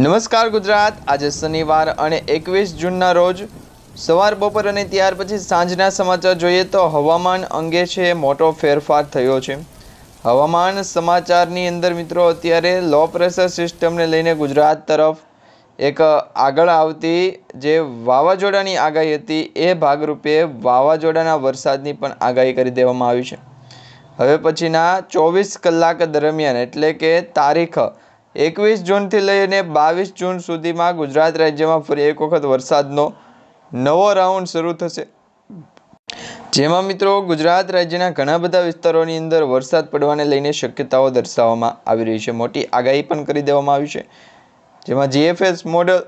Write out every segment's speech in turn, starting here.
નમસ્કાર ગુજરાત. આજે શનિવાર અને એકવીસ જૂનના રોજ સવાર, બપોર અને ત્યાર પછી સાંજના સમાચાર જોઈએ તો હવામાન અંગે છે મોટો ફેરફાર થયો છે. હવામાન સમાચારની અંદર મિત્રો અત્યારે લો પ્રેશર સિસ્ટમને લઈને ગુજરાત તરફ એક આગળ આવતી જે વાવાઝોડાની આગાહી હતી એ ભાગરૂપે વાવાઝોડાના વરસાદની પણ આગાહી કરી દેવામાં આવી છે. હવે પછીના ચોવીસ કલાક દરમિયાન એટલે કે તારીખ એકવીસ જૂનથી લઈને બાવીસ જૂન સુધીમાં ગુજરાત રાજ્યમાં ફરી એક વખત વરસાદનો નવો રાઉન્ડ શરૂ થશે. જેમાં મિત્રો ગુજરાત રાજ્યના ઘણા બધા વિસ્તારોની અંદર વરસાદ પડવાને લઈને શક્યતાઓ દર્શાવવામાં આવી રહી છે. મોટી આગાહી પણ કરી દેવામાં આવી છે. જેમાં જીએફએસ મોડલ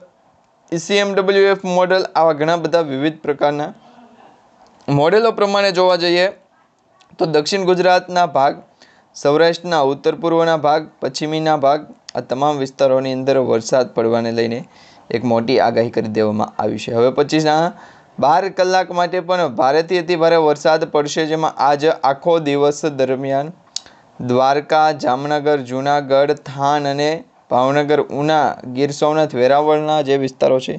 ઇસીએમડબલ્યુએફ મોડલ આવા ઘણા બધા વિવિધ પ્રકારના મોડેલો પ્રમાણે જોવા જઈએ તો દક્ષિણ ગુજરાતના ભાગ, સૌરાષ્ટ્રના ઉત્તર પૂર્વના ભાગ, પશ્ચિમીના ભાગ આ તમામ વિસ્તારોની અંદર વરસાદ પડવાને લઈને એક મોટી આગાહી કરી દેવામાં આવી છે. હવે પછીના બાર કલાક માટે પણ ભારેથી અતિ ભારે વરસાદ પડશે, જેમાં આજ આખો દિવસ દરમિયાન દ્વારકા, જામનગર, જૂનાગઢ, થાન અને ભાવનગર, ઉના, ગીર સોમનાથ, વેરાવળના જે વિસ્તારો છે,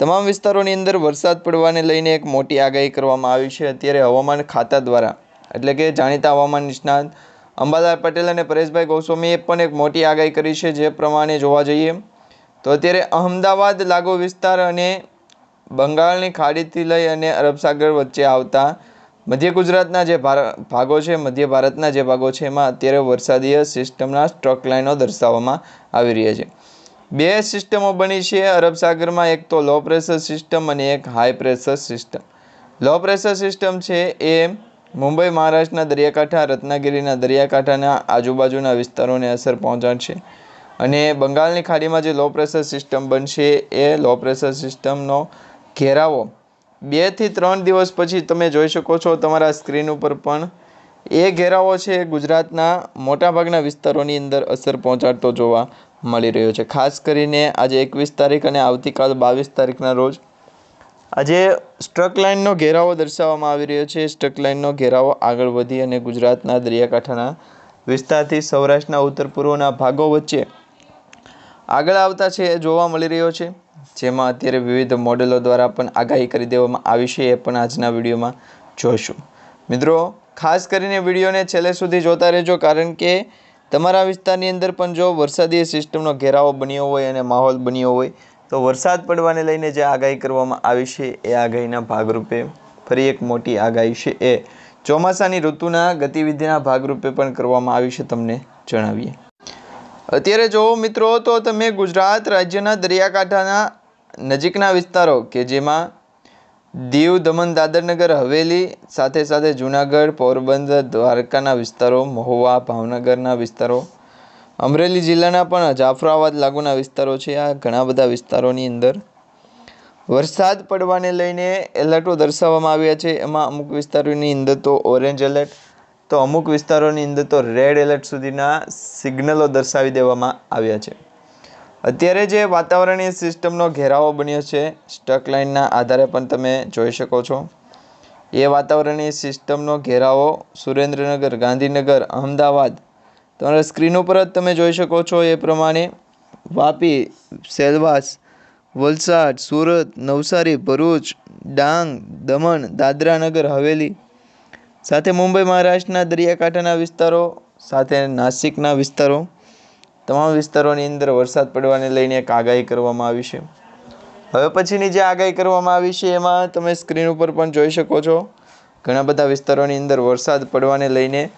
તમામ વિસ્તારોની અંદર વરસાદ પડવાને લઈને એક મોટી આગાહી કરવામાં આવી છે. અત્યારે હવામાન ખાતા દ્વારા, એટલે કે જાણીતા હવામાન નિષ્ણાત અંબાલાલ પટેલ અને પરેશભાઈ ગોસ્વામીએ પણ એક મોટી આગાહી કરી છે, જે પ્રમાણે જોવા જઈએ તો અત્યારે અહમદાવાદ લાગુ વિસ્તાર અને બંગાળની ખાડીથી લઈ અને અરબ સાગર વચ્ચે આવતા મધ્ય ગુજરાતના જે ભાગો છે, મધ્ય ભારતના જે ભાગો છે, એમાં અત્યારે વરસાદીય સિસ્ટમના સ્ટ્રોક લાઇનો દર્શાવવામાં આવી રહ્યા છે. બે સિસ્ટમો બની છે અરબ સાગરમાં, એક તો લો પ્રેશર સિસ્ટમ અને એક high pressure system. Low pressure system છે એ મુંબઈ, મહારાષ્ટ્રના દરિયાકાંઠા, રત્નાગીરીના દરિયાકાંઠાના આજુબાજુના વિસ્તારોને અસર પહોંચાડશે. અને બંગાળની ખાડીમાં જે લો પ્રેશર સિસ્ટમ બનશે, એ લો પ્રેશર સિસ્ટમનો ઘેરાવો. બેથી ત્રણ દિવસ પછી તમે જોઈ શકો છો તમારા સ્ક્રીન ઉપર પણ એ ઘેરાવો છે ગુજરાતના મોટાભાગના વિસ્તારોની અંદર અસર પહોંચાડતો જોવા મળી રહ્યો છે. ખાસ કરીને આજે એકવીસ તારીખ અને આવતીકાલ બાવીસ તારીખના રોજ આજે સ્ટ્રક લાઇનનો ઘેરાવો દર્શાવવામાં આવી રહ્યો છે. સ્ટ્રક લાઇનનો ઘેરાવો આગળ વધી અને ગુજરાતના દરિયાકાંઠાના વિસ્તારથી સૌરાષ્ટ્રના ઉત્તર પૂર્વના ભાગો વચ્ચે આગળ આવતા છે એ જોવા મળી રહ્યો છે. જેમાં અત્યારે વિવિધ મોડેલો દ્વારા પણ આગાહી કરી દેવામાં આવી છે એ પણ આજના વિડીયોમાં જોઈશું. મિત્રો, ખાસ કરીને વિડીયોને છેલ્લે સુધી જોતા રહેજો કારણ કે તમારા વિસ્તારની અંદર પણ જો વરસાદી સિસ્ટમનો ઘેરાવો બન્યો હોય અને માહોલ બન્યો હોય તો વરસાદ પડવાને લઈને જે આગાહી કરવામાં આવી છે, એ આગાહીના ભાગરૂપે ફરી એક મોટી આગાહી છે. એ ચોમાસાની ઋતુના ગતિવિધિના ભાગરૂપે પણ કરવામાં આવી છે તમને જણાવીએ. અત્યારે જોવો મિત્રો, તો તમે ગુજરાત રાજ્યના દરિયાકાંઠાના નજીકના વિસ્તારો કે જેમાં દીવ, દમણ, દાદરનગર, હવેલી, સાથે સાથે જૂનાગઢ, પોરબંદર, દ્વારકાના વિસ્તારો, મહુવા, ભાવનગરના વિસ્તારો અમરેલી જિલ્લાના પણ જાફરાબાદ લાગુના વિસ્તારો છે. આ ઘણા બધા વિસ્તારોની અંદર વરસાદ પડવાને લઈને એલર્ટો દર્શાવવામાં આવ્યા છે. એમાં અમુક વિસ્તારોની અંદર તો ઓરેન્જ એલર્ટ, તો અમુક વિસ્તારોની અંદર તો રેડ એલર્ટ સુધીના સિગ્નલો દર્શાવી દેવામાં આવ્યા છે. અત્યારે જે વાતાવરણીય સિસ્ટમનો ઘેરાવો બન્યો છે, સ્ટક લાઇનના આધારે પણ તમે જોઈ શકો છો. એ વાતાવરણીય સિસ્ટમનો ઘેરાવો સુરેન્દ્રનગર, ગાંધીનગર, અમદાવાદ તમારા સ્ક્રીન ઉપર જ તમે જોઈ શકો છો એ પ્રમાણે વાપી, સેલવાસ, વલસાડ, સુરત, નવસારી, ભરૂચ, ડાંગ, દમણ, દાદરાનગર, હવેલી. સાથે મુંબઈ, મહારાષ્ટ્રના દરિયાકાંઠાના વિસ્તારો, સાથે નાસિકના વિસ્તારો. તમામ વિસ્તારોની અંદર વરસાદ પડવાને લઈને એક આગાહી કરવામાં આવી છે. હવે પછીની જે આગાહી કરવામાં આવી છે, એમાં તમે સ્ક્રીન ઉપર પણ જોઈ શકો છો. ઘણા બધા વિસ્તારોની અંદર વરસાદ પડવાને લઈને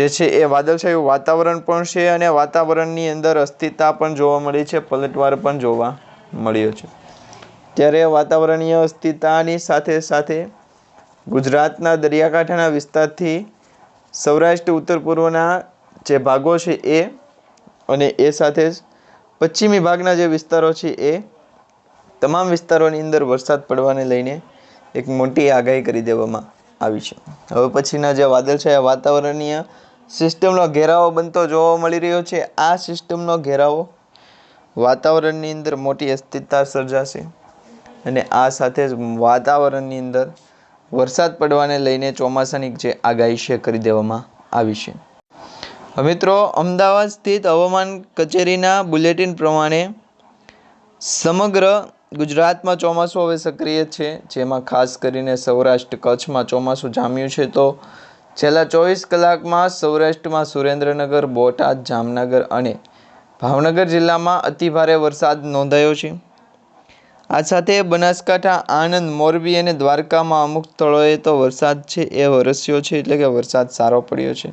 જે છે એ વાદળછાયું વાતાવરણ પણ છે અને વાતાવરણની અંદર અસ્થિરતા પણ જોવા મળી છે, પલટવાર પણ જોવા મળ્યો છે. ત્યારે વાતાવરણીય અસ્થિરતાની સાથે સાથે ગુજરાતના દરિયાકાંઠાના વિસ્તારથી સૌરાષ્ટ્ર, ઉત્તર પૂર્વના જે ભાગો છે એ અને એ સાથે જ પશ્ચિમી ભાગના જે વિસ્તારો છે એ તમામ વિસ્તારોની અંદર વરસાદ પડવાને લઈને એક મોટી આગાહી કરી દેવામાં આવી છે. હવે પછીના જે વાદળછાયા વાતાવરણીય સિસ્ટમનો ઘેરાવો બનતો જોવા મળી રહ્યો છે. આ સિસ્ટમનો ઘેરાવો વાતાવરણની અંદર મોટી અસ્થિરતા સર્જાશે અને આ સાથે જ વાતાવરણની અંદર વરસાદ પડવાને લઈને ચોમાસાની જે આગાહી છે કરી દેવામાં આવી છે. મિત્રો, અમદાવાદ સ્થિત હવામાન કચેરીના બુલેટિન પ્રમાણે સમગ્ર ગુજરાતમાં ચોમાસું હવે સક્રિય છે. જેમાં ખાસ કરીને સૌરાષ્ટ્ર કચ્છમાં ચોમાસું જામ્યું છે. તો છેલ્લા ચોવીસ કલાકમાં સૌરાષ્ટ્રમાં સુરેન્દ્રનગર, બોટાદ, જામનગર અને ભાવનગર જિલ્લામાં અતિભારે વરસાદ નોંધાયો છે. આ સાથે બનાસકાંઠા, આણંદ, મોરબી અને દ્વારકામાં અમુક સ્થળોએ તો વરસાદ છે એ વરસ્યો છે એટલે કે વરસાદ સારો પડ્યો છે.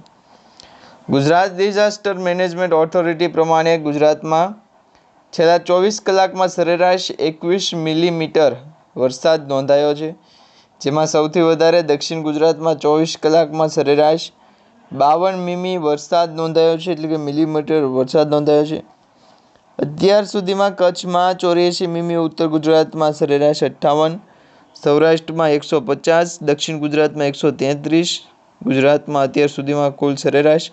ગુજરાત ડિઝાસ્ટર મેનેજમેન્ટ ઓથોરિટી પ્રમાણે ગુજરાતમાં છેલ્લા ચોવીસ કલાકમાં સરેરાશ એકવીસ મિલીમીટર વરસાદ નોંધાયો છે. જેમાં સૌથી વધારે દક્ષિણ ગુજરાતમાં ચોવીસ કલાકમાં સરેરાશ બાવન મીમી વરસાદ નોંધાયો છે, એટલે કે મિલીમીટર વરસાદ નોંધાયો છે. અત્યાર સુધીમાં કચ્છમાં ચોર્યાસી મીમી, ઉત્તર ગુજરાતમાં સરેરાશ અઠ્ઠાવન, સૌરાષ્ટ્રમાં એકસો પચાસ, દક્ષિણ ગુજરાતમાં એકસો તેત્રીસ, ગુજરાતમાં અત્યાર સુધીમાં કુલ સરેરાશ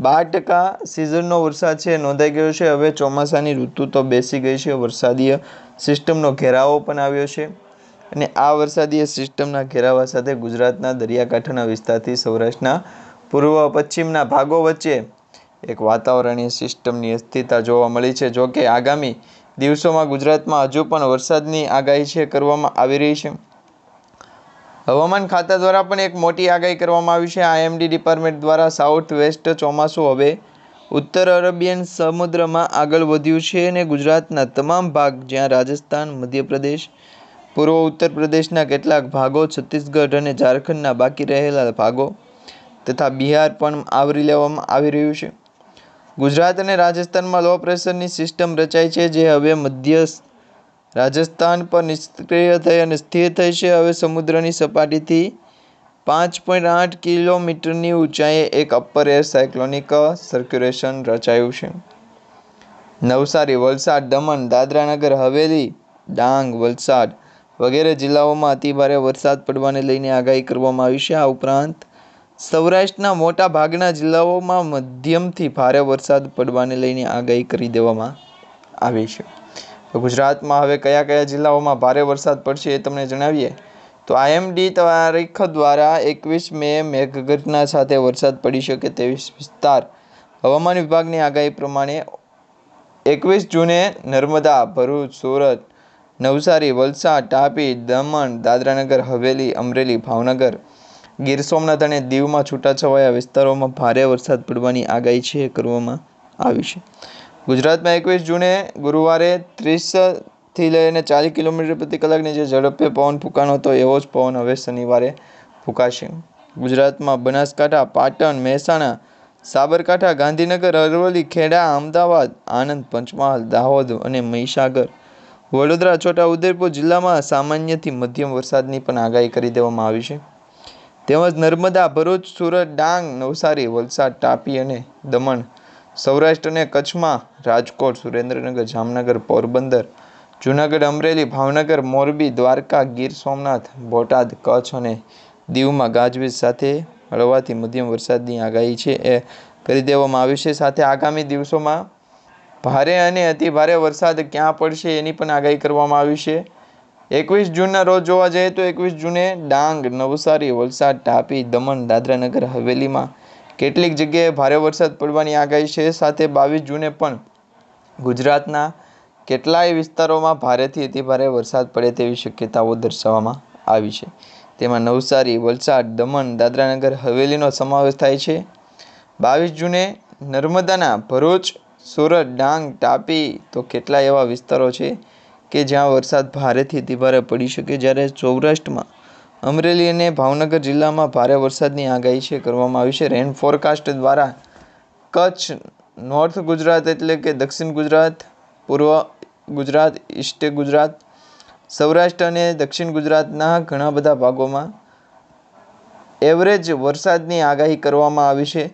બાર ટકા સિઝનનો વરસાદ છે, નોંધાઈ ગયો છે. હવે ચોમાસાની ઋતુ તો બેસી ગઈ છે, વરસાદીય સિસ્ટમનો ઘેરાવો પણ આવ્યો છે. અને આ વરસાદીય સિસ્ટમના ઘેરાવા સાથે ગુજરાતના દરિયાકાંઠાના વિસ્તારથી સૌરાષ્ટ્રના પૂર્વ, પશ્ચિમના ભાગો વચ્ચે એક વાતાવરણીય સિસ્ટમની અસ્થિરતા જોવા મળી છે. જો કે આગામી દિવસોમાં ગુજરાતમાં હજુ પણ વરસાદની આગાહી છે કરવામાં આવી રહી છે. હવામાન ખાતા દ્વારા પણ એક મોટી આગાહી કરવામાં આવી છે. આઈએમડી ડિપાર્ટમેન્ટ દ્વારા સાઉથ વેસ્ટ ચોમાસું હવે ઉત્તર અરેબિયન સમુદ્રમાં આગળ વધ્યું છે અને ગુજરાતના તમામ ભાગ, જ્યાં રાજસ્થાન, મધ્યપ્રદેશ પૂર્વ ઉત્તર પ્રદેશના કેટલાક ભાગો છત્તીસગઢ અને ઝારખંડના બાકી રહેલા ભાગો તથા બિહાર પણ આવરી લેવામાં આવી રહ્યું છે. ગુજરાત અને રાજસ્થાનમાં લો પ્રેશરની સિસ્ટમ રચાઈ છે જે હવે મધ્ય રાજસ્થાન પર નિષ્ક્રિય થઈ અને સ્થિર થઈ છે. હવે સમુદ્રની સપાટીથી પાંચ પોઈન્ટ આઠ કિલોમીટરની ઊંચાઈએ એક અપર એર સાયક્લોનિક સર્ક્યુલેશન રચાયું છે. નવસારી, વલસાડ, દમણ દાદરાનગર હવેલી, ડાંગ, વલસાડ વગેરે જિલ્લાઓમાં અતિભારે વરસાદ પડવાને લઈને આગાહી કરવામાં આવી છે. આ ઉપરાંત, સૌરાષ્ટ્રના મોટા ભાગના જિલ્લાઓમાં મધ્યમથી ભારે વરસાદ પડવાને લઈને આગાહી કરી દેવામાં આવી છે. તો ગુજરાતમાં હવે કયા કયા જિલ્લાઓમાં ભારે વરસાદ પડશે એ તમને જણાવીએ? તો આઈએમડી તારીખ દ્વારા એકવીસ મે મેઘઘટના સાથે વરસાદ પડી શકે તેવી વિસ્તાર હવામાન વિભાગની આગાહી પ્રમાણે એકવીસ જૂને નર્મદા, ભરૂચ, સુરત નવસારી, વલસાડ, તાપી, દમણ, દાદરાનગર, હવેલી, અમરેલી, ભાવનગર. ગીર સોમનાથ અને દીવમાં છૂટાછવાયા વિસ્તારોમાં ભારે વરસાદ પડવાની આગાહી છે કરવામાં આવી છે. ગુજરાતમાં એકવીસ જૂને ગુરુવારે ત્રીસથી લઈને ચાલીસ કિલોમીટર પ્રતિ કલાકની જે ઝડપે પવન ફૂંકાનો હતો, એવો જ પવન હવે શનિવારે ફૂંકાશે. ગુજરાતમાં બનાસકાંઠા, પાટણ, મહેસાણા, સાબરકાંઠા, ગાંધીનગર, અરવલ્લી, ખેડા, અમદાવાદ, આણંદ, પંચમહાલ, દાહોદ અને મહીસાગર વડોદરા, છોટા ઉદેપુર જિલ્લામાં સામાન્યથી મધ્યમ વરસાદની પણ આગાહી કરી દેવામાં આવી છે. તેમજ નર્મદા, ભરૂચ, સુરત, ડાંગ, નવસારી, વલસાડ, તાપી અને દમણ, સૌરાષ્ટ્ર અને કચ્છમાં રાજકોટ, સુરેન્દ્રનગર, જામનગર, પોરબંદર, જૂનાગઢ, અમરેલી, ભાવનગર, મોરબી, દ્વારકા, ગીર સોમનાથ, બોટાદ, કચ્છ અને દીવમાં ગાજવીજ સાથે હળવાથી મધ્યમ વરસાદની આગાહી છે એ કરી દેવામાં આવી છે. સાથે આગામી દિવસોમાં ભારે અને અતિ ભારે વરસાદ ક્યાં પડશે એની પણ આગાહી કરવામાં આવી છે. એકવીસ જૂનના રોજ જોવા જઈએ તો એકવીસ જૂને ડાંગ, નવસારી, વલસાડ, તાપી, દમણ, દાદરાનગર, હવેલીમાં કેટલીક જગ્યાએ ભારે વરસાદ પડવાની આગાહી છે. સાથે બાવીસ જૂને પણ ગુજરાતના કેટલાય વિસ્તારોમાં ભારેથી અતિભારે વરસાદ પડે તેવી શક્યતાઓ દર્શાવવામાં આવી છે. તેમાં નવસારી, વલસાડ, દમણ, દાદરાનગર, હવેલીનો સમાવેશ થાય છે. બાવીસ જૂને નર્મદાના ભરૂચ સુરત, ડાંગ, તાપી તો કેટલાય એવા વિસ્તારો છે કે જ્યાં વરસાદ ભારેથી અતિભારે પડી શકે જ્યારે સૌરાષ્ટ્રમાં અમરેલી અને ભાવનગર જિલ્લામાં ભારે વરસાદની આગાહી છે કરવામાં આવી છે. રેન ફોરકાસ્ટ દ્વારા કચ્છ નોર્થ ગુજરાત એટલે કે દક્ષિણ ગુજરાત, પૂર્વ ગુજરાત ઈસ્ટ ગુજરાત, સૌરાષ્ટ્ર અને દક્ષિણ ગુજરાતના ઘણા બધા ભાગોમાં એવરેજ વરસાદની આગાહી કરવામાં આવી છે.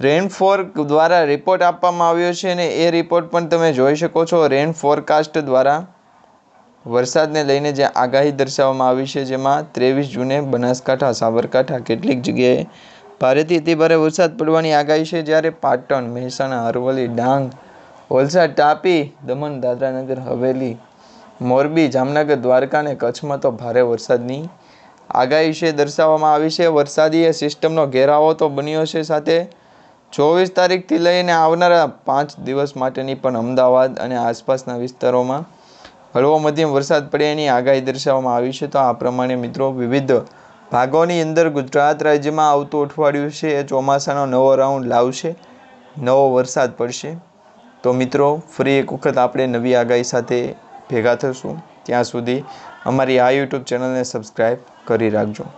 રેનફોર દ્વારા રિપોર્ટ આપવામાં આવ્યો છે અને એ રિપોર્ટ પણ તમે જોઈ શકો છો. રેન ફોરકાસ્ટ દ્વારા વરસાદને લઈને જે આગાહી દર્શાવવામાં આવી છે, જેમાં ત્રેવીસ જૂને બનાસકાંઠા, સાબરકાંઠા કેટલીક જગ્યાએ ભારેથી અતિભારે વરસાદ પડવાની આગાહી છે. જ્યારે પાટણ, મહેસાણા, અરવલ્લી, ડાંગ, વલસાડ, તાપી, દમણ, દાદરાનગર, હવેલી, મોરબી, જામનગર, દ્વારકા અને કચ્છમાં તો ભારે વરસાદની આગાહી છે, દર્શાવવામાં આવી છે. વરસાદી સિસ્ટમનો ઘેરાવો તો બન્યો છે સાથે ચોવીસ તારીખથી લઈને આવનારા પાંચ દિવસ માટેની પણ અમદાવાદ અને આસપાસના વિસ્તારોમાં હળવો મધ્યમ વરસાદ પડે એની આગાહી દર્શાવવામાં આવી છે. તો આ પ્રમાણે મિત્રો વિવિધ ભાગોની અંદર ગુજરાત રાજ્યમાં આવતું અઠવાડિયું છે. એ ચોમાસાનો નવો રાઉન્ડ લાવશે. નવો વરસાદ પડશે. તો મિત્રો, ફરી એક વખત આપણે નવી આગાહી સાથે ભેગા થશું ત્યાં સુધી અમારી આ યુટ્યુબ ચેનલને સબસ્ક્રાઈબ કરી રાખજો.